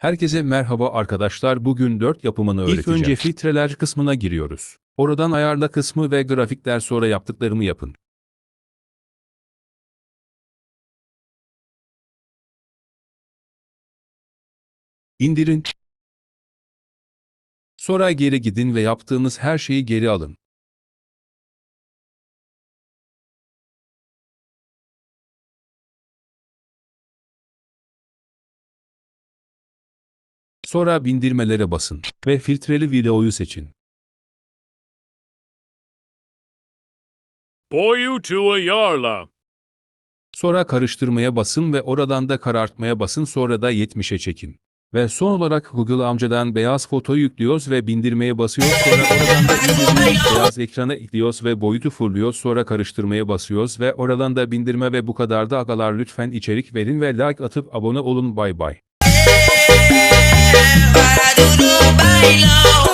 Herkese merhaba arkadaşlar. Bugün 4 yapımını öğreteceğim. İlk önce filtreler kısmına giriyoruz. Oradan ayarla kısmı ve grafikler sonra yaptıklarımı yapın. İndirin. Sonra geri gidin ve yaptığınız her şeyi geri alın. Sonra bindirmelere basın ve filtreli videoyu seçin. Boyu to Ayarla. Sonra karıştırmaya basın ve oradan da karartmaya basın sonra da 70'e çekin. Ve son olarak Google amcadan beyaz foto yüklüyoruz ve bindirmeye basıyoruz sonra oradan da beyaz ekrana ekliyoruz ve boyutu fırlıyoruz sonra karıştırmaya basıyoruz ve oradan da bindirme ve bu kadar da agalar lütfen içerik verin ve like atıp abone olun bay bay. parado no bailão.